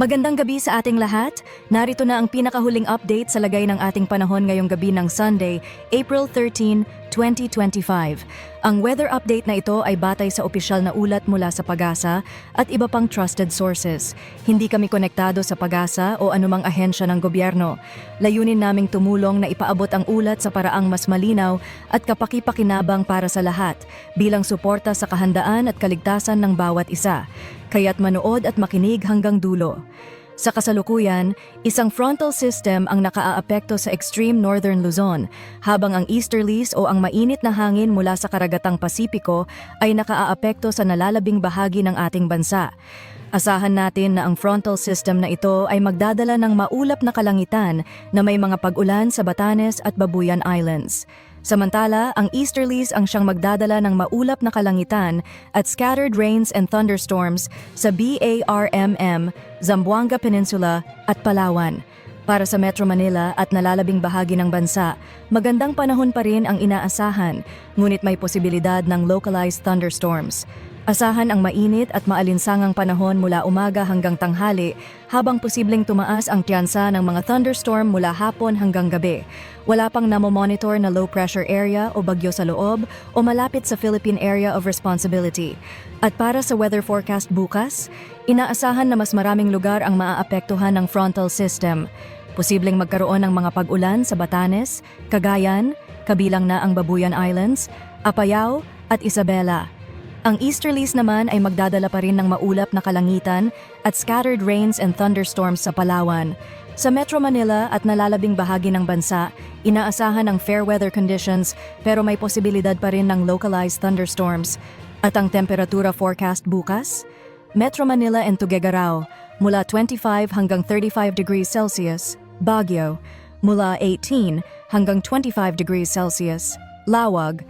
Magandang gabi sa ating lahat. Narito na ang pinakahuling update sa lagay ng ating panahon ngayong gabi ng Sunday, April 13, 2025. Ang weather update na ito ay batay sa opisyal na ulat mula sa Pagasa at iba pang trusted sources. Hindi kami konektado sa Pagasa o anumang ahensya ng gobyerno. Layunin naming tumulong na ipaabot ang ulat sa paraang mas malinaw at kapaki-pakinabang para sa lahat bilang suporta sa kahandaan at kaligtasan ng bawat isa. Kaya't manood at makinig hanggang dulo. Sa kasalukuyan, isang frontal system ang nakaaapekto sa extreme northern Luzon, habang ang easterlies o ang mainit na hangin mula sa karagatang Pasipiko ay nakaaapekto sa nalalabing bahagi ng ating bansa. Asahan natin na ang frontal system na ito ay magdadala ng maulap na kalangitan na may mga pag-ulan sa Batanes at Babuyan Islands. Samantala, ang easterlies ang siyang magdadala ng maulap na kalangitan at scattered rains and thunderstorms sa BARMM, Zamboanga Peninsula at Palawan. Para sa Metro Manila at nalalabing bahagi ng bansa, magandang panahon pa rin ang inaasahan, ngunit may posibilidad ng localized thunderstorms. Asahan ang mainit at maalinsangang panahon mula umaga hanggang tanghali habang posibleng tumaas ang tiyansa ng mga thunderstorm mula hapon hanggang gabi. Wala pang namomonitor na low pressure area o bagyo sa loob o malapit sa Philippine Area of Responsibility. At para sa weather forecast bukas, inaasahan na mas maraming lugar ang maaapektuhan ng frontal system. Posibleng magkaroon ng mga pag-ulan sa Batanes, Cagayan, kabilang na ang Babuyan Islands, Apayao at Isabela. Ang easterlies naman ay magdadala pa rin ng maulap na kalangitan at scattered rains and thunderstorms sa Palawan. Sa Metro Manila at nalalabing bahagi ng bansa, inaasahan ang fair weather conditions pero may posibilidad pa rin ng localized thunderstorms. At ang temperatura forecast bukas? Metro Manila and Tuguegarao, mula 25 hanggang 35 degrees Celsius. Baguio, mula 18 hanggang 25 degrees Celsius. Lawag,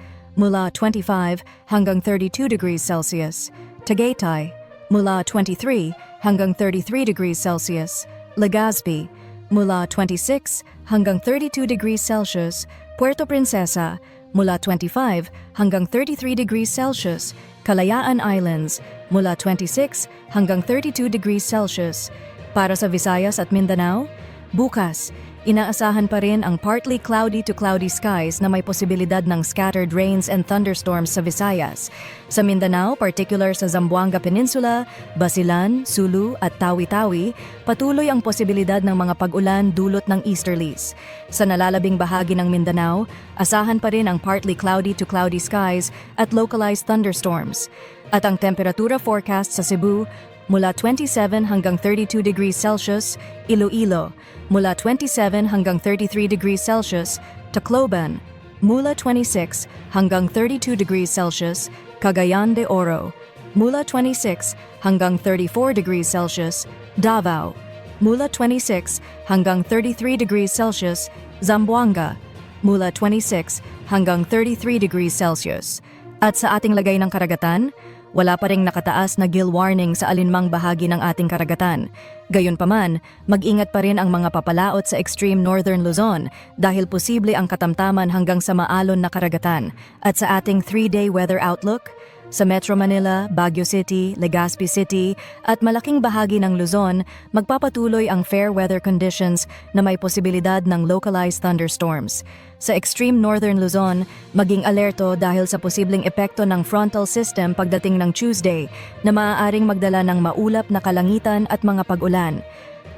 mula 25 hanggang 32 degrees Celsius. Tagaytay, mula 23 hanggang 33 degrees Celsius. Legazpi, mula 26 hanggang 32 degrees Celsius. Puerto Princesa, mula 25 hanggang 33 degrees Celsius. Kalayaan Islands, mula 26 hanggang 32 degrees Celsius. Para sa Visayas at Mindanao, bukas, Inaasahan pa rin ang partly cloudy to cloudy skies na may posibilidad ng scattered rains and thunderstorms sa Visayas. Sa Mindanao, particular sa Zamboanga Peninsula, Basilan, Sulu at Tawi-Tawi, patuloy ang posibilidad ng mga pag-ulan dulot ng easterlies. Sa nalalabing bahagi ng Mindanao, asahan pa rin ang partly cloudy to cloudy skies at localized thunderstorms. At ang temperatura forecast sa Cebu, mula 27 hanggang 32 degrees Celsius, Iloilo, mula 27 hanggang 33 degrees Celsius, Tacloban, mula 26 hanggang 32 degrees Celsius, Cagayan de Oro, mula 26 hanggang 34 degrees Celsius, Davao, mula 26 hanggang 33 degrees Celsius, Zamboanga, mula 26 hanggang 33 degrees Celsius. At sa ating lagay ng karagatan, wala pa ring nakataas na gill warning sa alinmang bahagi ng ating karagatan. Gayunpaman, mag-ingat pa rin ang mga papalaot sa extreme northern Luzon dahil posible ang katamtaman hanggang sa maalon na karagatan. At sa ating 3-day weather outlook, sa Metro Manila, Baguio City, Legazpi City at malaking bahagi ng Luzon, magpapatuloy ang fair weather conditions na may posibilidad ng localized thunderstorms. Sa extreme northern Luzon, maging alerto dahil sa posibleng epekto ng frontal system pagdating ng Tuesday na maaaring magdala ng maulap na kalangitan at mga pag-ulan.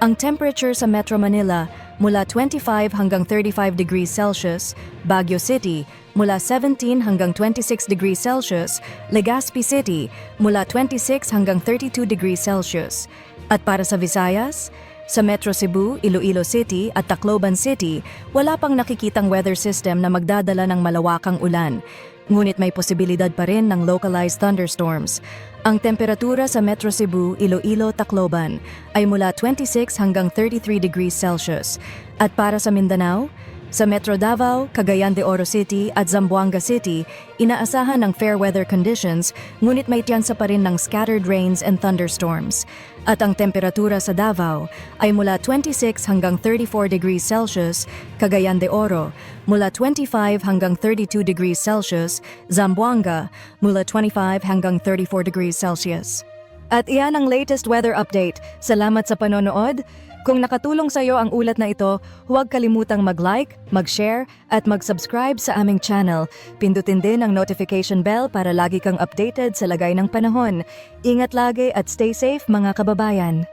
Ang temperature sa Metro Manila mula 25 hanggang 35 degrees Celsius, Baguio City mula 17 hanggang 26 degrees Celsius, Legazpi City mula 26 hanggang 32 degrees Celsius. At para sa Visayas, sa Metro Cebu, Iloilo City at Tacloban City, wala pang nakikitang weather system na magdadala ng malawakang ulan. Ngunit may posibilidad pa rin ng localized thunderstorms. Ang temperatura sa Metro Cebu, Iloilo, Tacloban ay mula 26 hanggang 33 degrees Celsius. At para sa Mindanao, sa Metro Davao, Cagayan de Oro City at Zamboanga City, inaasahan ng fair weather conditions ngunit may tiyansa pa rin ng scattered rains and thunderstorms. At ang temperatura sa Davao ay mula 26 hanggang 34 degrees Celsius, Cagayan de Oro, mula 25 hanggang 32 degrees Celsius, Zamboanga, mula 25 hanggang 34 degrees Celsius. At iyan ang latest weather update. Salamat sa panonood. Kung nakatulong sa iyo ang ulat na ito, huwag kalimutang mag-like, mag-share, at mag-subscribe sa aming channel. Pindutin din ang notification bell para lagi kang updated sa lagay ng panahon. Ingat lagi at stay safe mga kababayan.